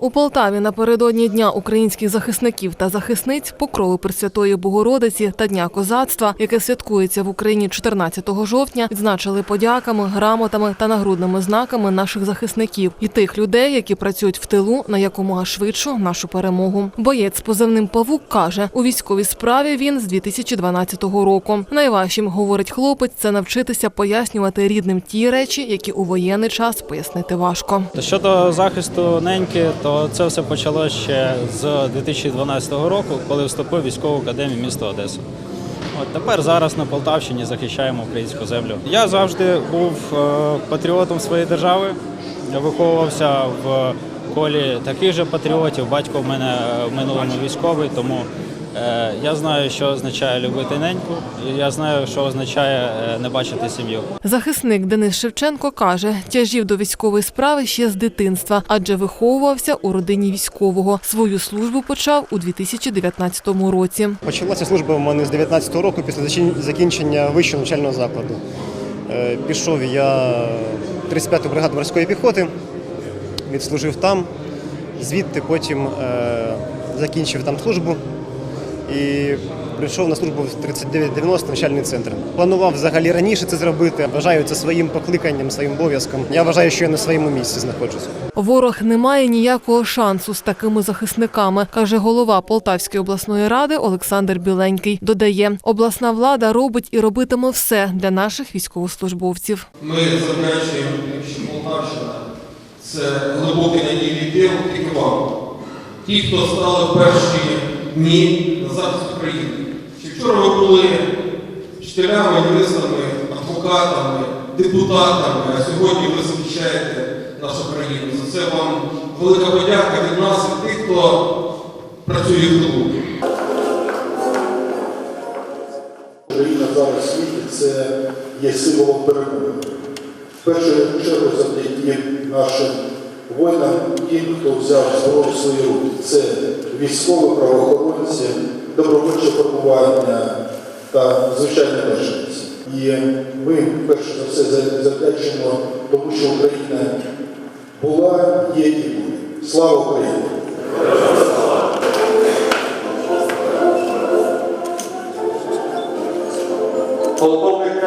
У Полтаві напередодні Дня українських захисників та захисниць покрови Пресвятої Богородиці та Дня козацтва, яке святкується в Україні 14 жовтня, відзначили подяками, грамотами та нагрудними знаками наших захисників і тих людей, які працюють в тилу на якомога швидшу нашу перемогу. Боєць з позивним Павук каже, у військовій справі він з 2012 року. Найважчим, говорить хлопець, це навчитися пояснювати рідним ті речі, які у воєнний час пояснити важко. Щодо захисту неньки, то це все почалося ще з 2012 року, коли вступив в військову академію міста Одеса. От тепер зараз на Полтавщині захищаємо українську землю. Я завжди був е, патріотом своєї держави. Я виховувався в колі таких же патріотів. Батько в мене е, в минулому військовий, тому я знаю, що означає любити неньку, і я знаю, що означає е, не бачити сім'ю. Захисник Денис Шевченко каже, тяжів до військової справи ще з дитинства, адже виховувався у родині військового. Свою службу почав у 2019 році. Почалася служба в мене з 19-го року після закінчення вищого навчального закладу. Е, Пішов я в 35-ту бригаду морської піхоти, відслужив там, звідти потім е, закінчив там службу і прийшов на службу в 3990 навчальний центр. Планував взагалі раніше це зробити. Вважаю це своїм покликанням, своїм обов'язком. Я вважаю, що я на своєму місці знаходжусь. Ворог не має ніякого шансу з такими захисниками, каже голова Полтавської обласної ради Олександр Біленький. Додає, обласна влада робить і робитиме все для наших військовослужбовців. Ми завдячуємо, що Полтавщина це глибокий надійний тил тільки вам. Ті, хто стали перші дні на захист України. Ще вчора ви були вчителями, юристами, адвокатами, депутатами, а сьогодні ви захищаєте нашу країну. За це вам велика подяка від нас і тих, хто працює в тилу. Україна зараз світі це є символом перемоги. В першу чергу завдяки нашим воїнам тим, хто взяв зброю в свої руки. Це військові правоохоронці, добровольче формування та звичайні мешканці. І ми перш за все завдячимо тому, що Україна була, є і буде. Слава Україні! Полковник